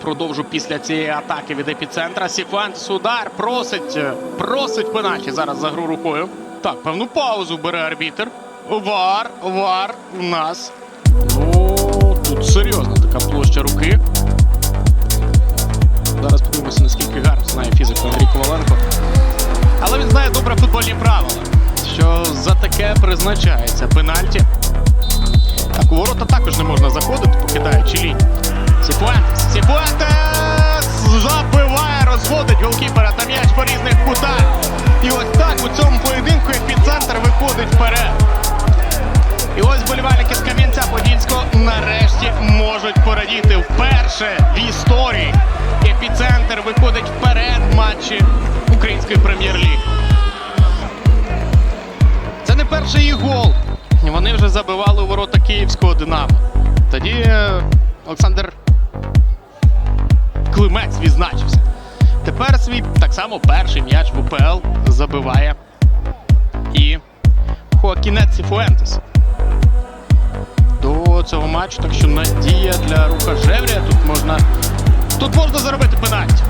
продовжу після цієї атаки від епіцентра. Сіфуентес удар просить, е, просить пенальті зараз за гру рукою. Так, певну паузу бере арбітр. Вар, вар у нас. Ну, тут серйозна така площа руки. Зараз подивимося, наскільки гарно знає фізик Андрій Коваленко. Але він знає добре футбольні правила, що за таке призначається пенальті. Так, у ворота також не можна заходити, покидаючи лінію. Сіфуентес. Сіфуентес забиває, розводить голкіпера та м'яч по різних кутах. І ось так у цьому поєдинку епіцентр виходить вперед. І ось болівальники з Кам'янця-Подільського нарешті можуть порадіти вперше в історії. Епіцентр виходить вперед в матчі української прем'єр-ліги. Це не перший їх гол. Вони вже забивали у ворота київського Динамо. Тоді е, Олександр Климець відзначився. Тепер свій так само перший м'яч в УПЛ забиває і Хоакінець Сіфуентес. До цього матчу, так що надія для руха Жеврія. Тут можна. Тут можна заробити пенальті.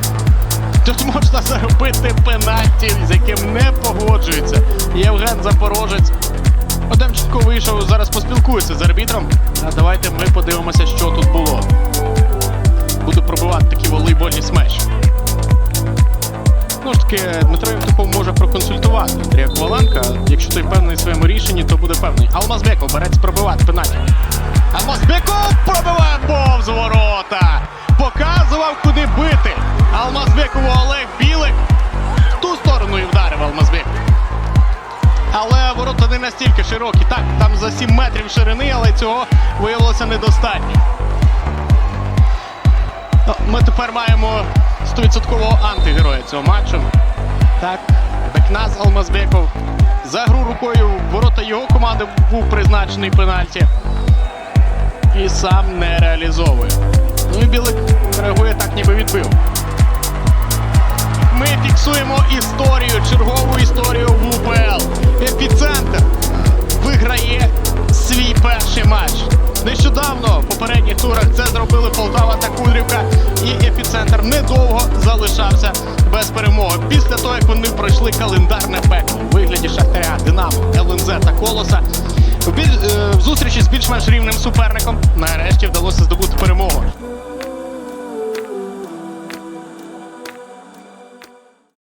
Тут можна заробити пенальті, з яким не погоджується Євген Запорожець. Адамченко вийшов, зараз поспілкується з арбітром. А давайте ми подивимося, що тут було. Таки, Дмитро Євтухов може проконсультувати Андрія Коваленка. Якщо той певний в своєму рішенні, то буде певний. Алмазбеков береться пробивати пенальті. Алмазбеков пробиває повз ворота. Показував, куди бити. Алмазбекову Олег Білик. В ту сторону і вдарив Алмазбеков. Але ворота не настільки широкі. Так, там за 7 метрів ширини, але цього виявилося недостатньо. Ми тепер маємо 100% антигероя цього матчу. Так, Бекназ Алмазбеков. За гру рукою в ворота його команди був призначений пенальті. І сам не реалізовує. Ну і Білик реагує так, ніби відбив. Ми фіксуємо історію, чергову залишався без перемоги. Після того, як вони пройшли календарне пекло у вигляді Шахтаря, Динамо, ЛНЗ та Колоса. В е, зустрічі з більш-менш рівним суперником нарешті вдалося здобути.